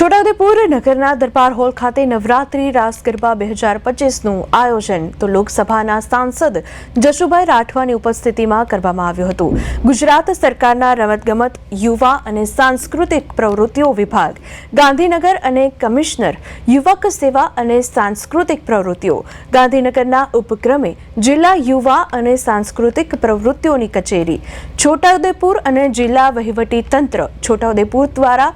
છોટાઉદેપુર નગરના દરબાર હોલ ખાતે નવરાત્રી રાસ ગરબા બે હજાર પચીસનું આયોજન તો લોકસભાના સાંસદ જશુભાઈ રાઠવાની ઉપસ્થિતિમાં કરવામાં આવ્યું હતું. ગુજરાત સરકારના રમતગમત, યુવા અને સાંસ્કૃતિક પ્રવૃત્તિઓ વિભાગ, ગાંધીનગર અને કમિશનર, યુવક સેવા અને સાંસ્કૃતિક પ્રવૃત્તિઓ, ગાંધીનગરના ઉપક્રમે જિલ્લા યુવા અને સાંસ્કૃતિક પ્રવૃત્તિઓની કચેરી, છોટાઉદેપુર અને જિલ્લા વહીવટી તંત્ર, છોટાઉદેપુર દ્વારા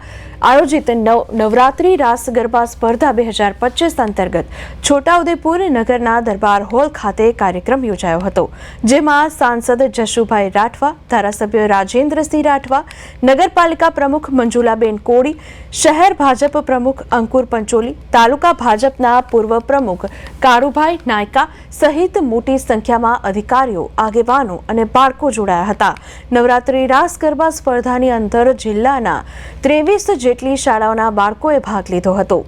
આયોજિત નવ નવરાત્રી રાસ ગરબા સ્પર્ધા બે હજાર પચીસ અંતર્ગત છોટાઉદેપુર નગરના દરબાર હોલ ખાતે કાર્યક્રમ યોજાયો હતો, જેમાં સાંસદ જશુભાઈ રાઠવા, ધારાસભ્ય રાજેન્દ્રસિંહ રાઠવા, નગરપાલિકા પ્રમુખ મંજુલાબેન કોળી, શહેર ભાજપ પ્રમુખ અંકુર પંચોલી, તાલુકા ભાજપના પૂર્વ પ્રમુખ કારુભાઈ નાયકા સહિત મોટી સંખ્યામાં અધિકારીઓ, આગેવાનો અને બાળકો જોડાયા હતા. નવરાત્રી રાસ ગરબા સ્પર્ધાની અંદર જિલ્લાના ત્રેવીસ જેટલી શાળાઓના બાળકોએ ભાગ લીધો હતો.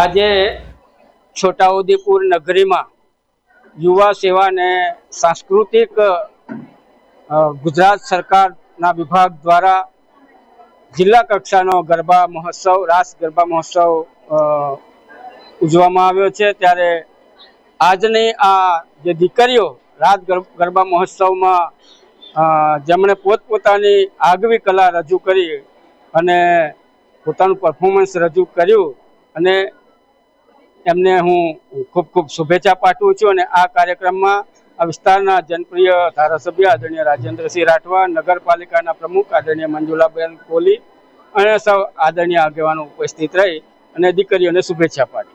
આજે છોટાઉદેપુર નગરીમાં યુવા સેવા અને સાંસ્કૃતિક ગુજરાત સરકારના વિભાગ દ્વારા જિલ્લા કક્ષાનો ગરબા મહોત્સવ, રાસ ગરબા મહોત્સવ ઉજવવામાં આવ્યો છે. ત્યારે આજની આ જે દીકરીઓ ગર- ગરબા મહોત્સવમાં જેમણે પોતપોતાની આગવી કલા રજૂ કરી અને પોતાનું પરફોર્મન્સ રજૂ કર્યું અને એમને હું ખૂબ ખૂબ શુભેચ્છા પાઠવું છું અને આ કાર્યક્રમમાં આ વિસ્તારના જનપ્રિય ધારાસભ્ય આદરણીય રાજેન્દ્રસિંહ રાઠવા, નગરપાલિકાના પ્રમુખ આદરણીય મંજુલાબેન કોહલી અને સૌ આદરણીય આગેવાનો ઉપસ્થિત રહી અને દીકરીઓને શુભેચ્છા પાઠવી